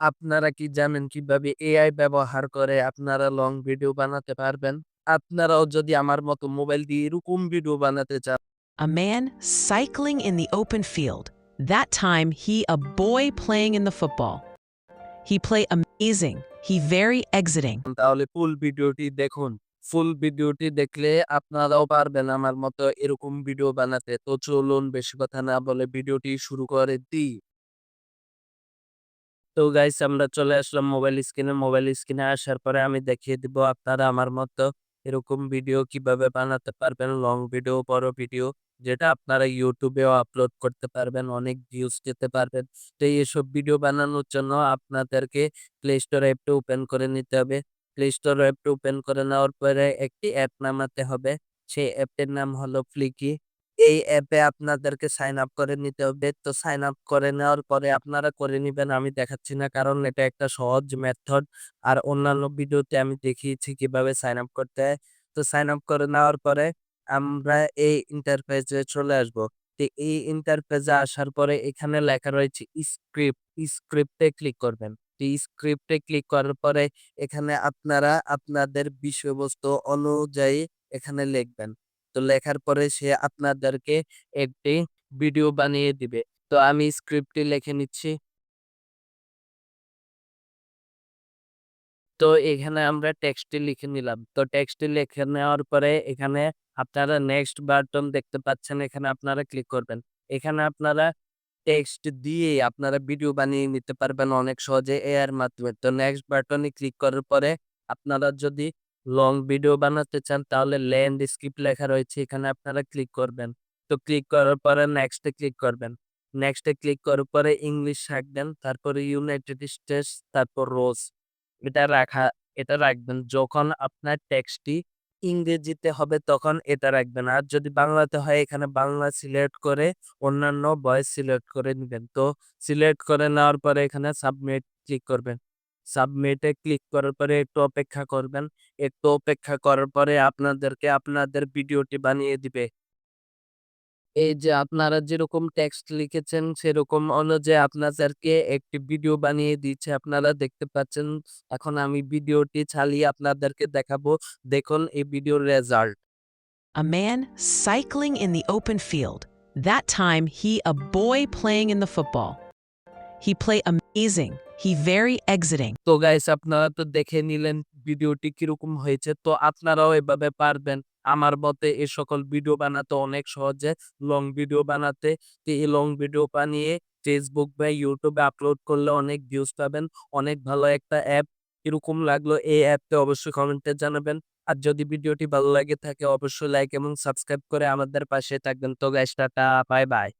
আপনারা কি জানেন কীভাবে এআই ব্যবহার করে আপনারা লং ভিডিও বানাতে পারবেন? আপনারাও যদি আমার মতো মোবাইল দিয়ে এরকম ভিডিও বানাতে চান A man cycling in the open field. That time, he a boy playing in the football. He play amazing. He very exiting. তাহলে ফুল ভিডিওটি দেখুন। ফুল ভিডিওটি দেখলে আপনারাও পারবেন আমার মতো এরকম ভিডিও বানাতে। তো চলুন বেশি কথা না বলে ভিডিওটি শুরু করে দিই। তো গাইস আমরা চলে আসলাম মোবাইল স্ক্রিনে। মোবাইল স্ক্রিনে আসার পরে আমি দেখিয়ে দিব আপনারা আমার মতো এরকম ভিডিও কীভাবে বানাতে পারবেন। লং ভিডিও, বড় ভিডিও যেটা আপনারা ইউটিউবেও আপলোড করতে পারবেন। অনেক ভিউজ পেতে পারবেন। তো এইসব ভিডিও বানানোর জন্য আপনাদেরকে প্লে স্টোর অ্যাপটা ওপেন করে নিতে হবে। প্লে স্টোর অ্যাপটা ওপেন করে নেওয়ার পরে একটি অ্যাপ নামাতে হবে। সেই অ্যাপটির নাম হলো ফ্লিকি। এই অ্যাপে আপনাদেরকে সাইন আপ করে নিতে হবে। তো সাইন আপ করে নেওয়ার পরে আপনারা করে নিবেন। আমি দেখাচ্ছি না কারণ এটা একটা সহজ মেথড। আর অন্যান্য ভিডিওতে আমি দেখিয়েছি কীভাবে সাইন আপ করতে হয়। তো সাইন আপ করে নেওয়ার পরে আমরা এই ইন্টারফেসে চলে আসব। তো এই ইন্টারফেসে আসার পরে এখানে লেখা রয়েছে স্ক্রিপ্ট। স্ক্রিপ্টে ক্লিক করবেন। স্ক্রিপ্টে ক্লিক করার পরে এখানে আপনারা আপনাদের বিষয়বস্তু অনুযায়ী এখানে লিখবেন। তো লেখার পরে সে আপনাদেরকে একটি ভিডিও বানিয়ে দিবে। তো আমি স্ক্রিপ্টটি লিখে নিচ্ছি। তো এখানে আমরা টেক্সটটি লিখে নিলাম। তো টেক্সটটি লিখে নেওয়ার পরে এখানে আপনারা নেক্সট বাটন দেখতে পাচ্ছেন। এখানে আপনারা ক্লিক করবেন। এখানে আপনারা টেক্সট দিয়েই আপনারা ভিডিও বানিয়ে নিতে পারবেন অনেক সহজে এআই এর মাধ্যমে। তো নেক্সট বাটনে ক্লিক করার পরে আপনারা যদি লং ভিডিও বানাতে চান, তাহলে ল্যান্ডস্কেপ লেখা রয়েছে, এখানে আপনারা ক্লিক করবেন। তো ক্লিক করার পরে নেক্সট ক্লিক করবেন। নেক্সট ক্লিক করার পরে ইংলিশ রাখবেন। তারপরে ইউনাইটেড স্টেটস তারপর রোজ এটা রাখা, এটা রাখবেন। যখন আপনার টেক্সটটি ইংরেজিতে হবে, তখন এটা রাখবেন। আর যদি বাংলাতে হয়, এখানে বাংলা সিলেক্ট করে অন্যান্য ভয়েস সিলেক্ট করে নেবেন তো সিলেক্ট করে নেওয়ার পরে এখানে সাবমিট ক্লিক করবেন। সাবমিটে ক্লিক করার পরে একটু অপেক্ষা করবেন। একটু অপেক্ষা করার পরে আপনাদেরকে আপনাদের ভিডিওটি বানিয়ে দিবে। এই যে আপনারা যেরকম টেক্সট লিখেছেন সেরকম অনুযায়ী আপনাদেরকে একটি ভিডিও বানিয়ে দিচ্ছে। আপনারা দেখতে পাচ্ছেন। এখন আমি ভিডিওটি চালিয়ে আপনাদেরকে দেখাবো। দেখুন এই ভিডিওর result. A man cycling in the open field. That time, he a boy playing in the football. He play amazing. He very exiting. তো গাইস আপনারা তো দেখে নিলেন ভিডিওটি কীরকম হয়েছে। তো আপনারাও এভাবে পারবেন। আমার মতে এ সকল ভিডিও বানাতে অনেক সহজে লং ভিডিও বানাতে। এই লং ভিডিও বানিয়ে Facebook বা এ আপলোড করলে অনেক ভিউজ পাবেন। অনেক ভালো একটা অ্যাপ। কীরকম লাগল এই অ্যাপটা অবশ্যই কমেন্টে জানাবেন। আর যদি ভিডিওটি ভালো লাগে থাকে, অবশ্যই লাইক এবং সাবস্ক্রাইব করে আমাদের পাশে থাকবেন। তো গাইস টাটা বাই বাই।